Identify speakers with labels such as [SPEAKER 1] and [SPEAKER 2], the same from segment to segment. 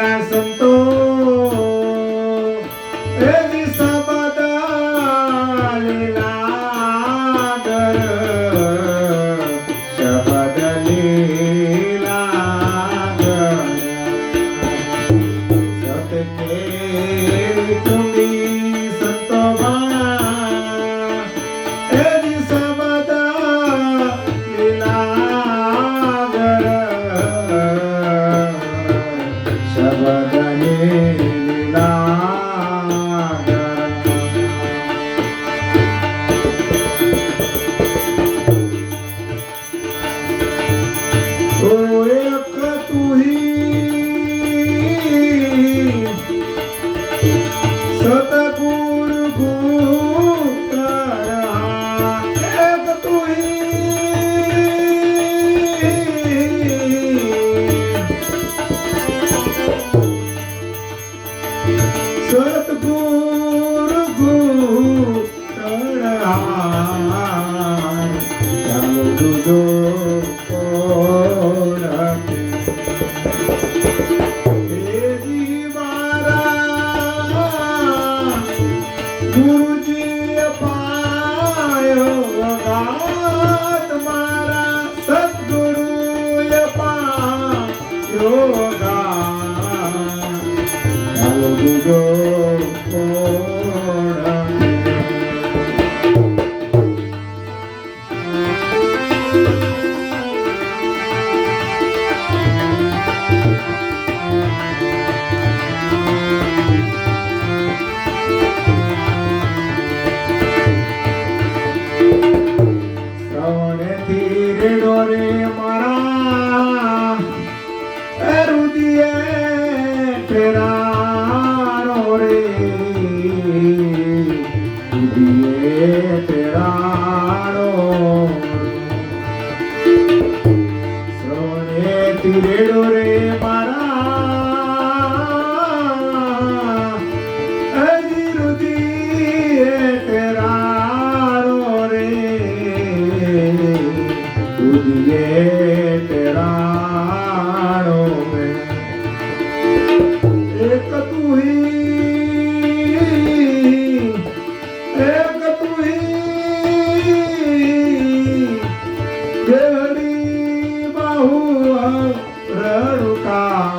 [SPEAKER 1] I'm so. Shava toda તિરેડો રે મારા. હજી રુધિર તેરારો રે. રુધિર તેરા રણુકા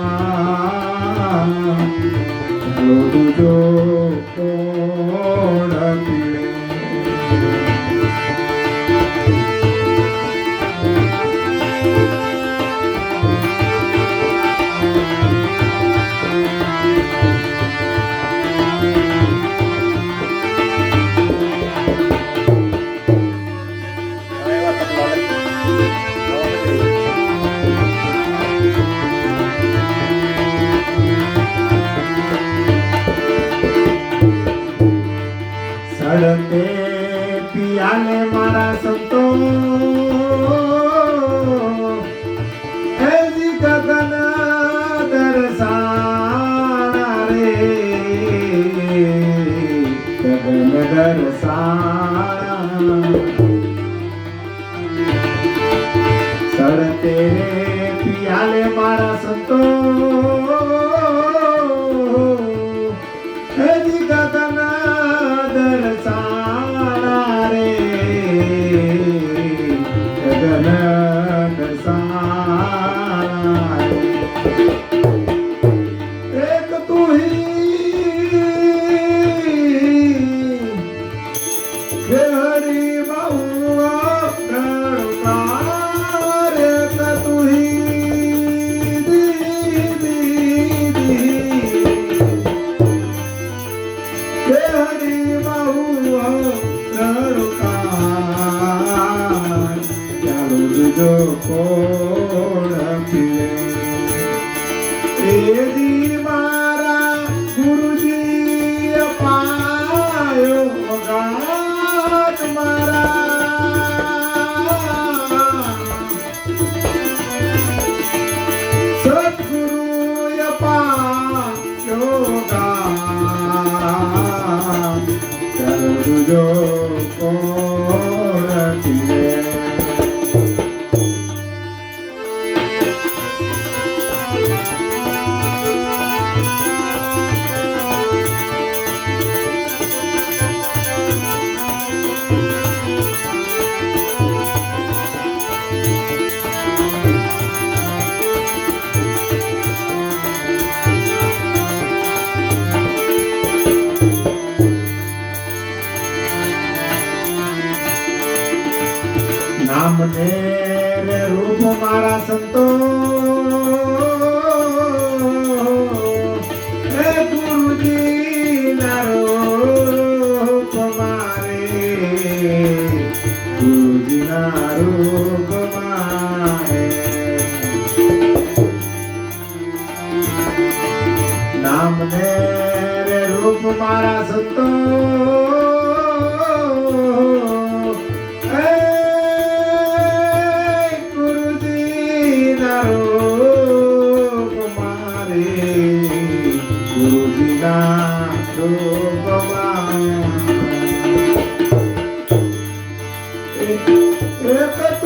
[SPEAKER 1] करते रे पियाले मारा संतो যখন এদিন નામ ને રૂપ મારા સંતો. રે ગુરુજી ના રૂપ મારે. ગુરુજી ના રૂપ નામ ને રૂપ મારા સંતો. If it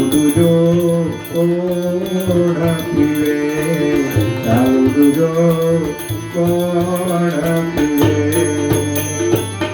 [SPEAKER 1] 모두 좋고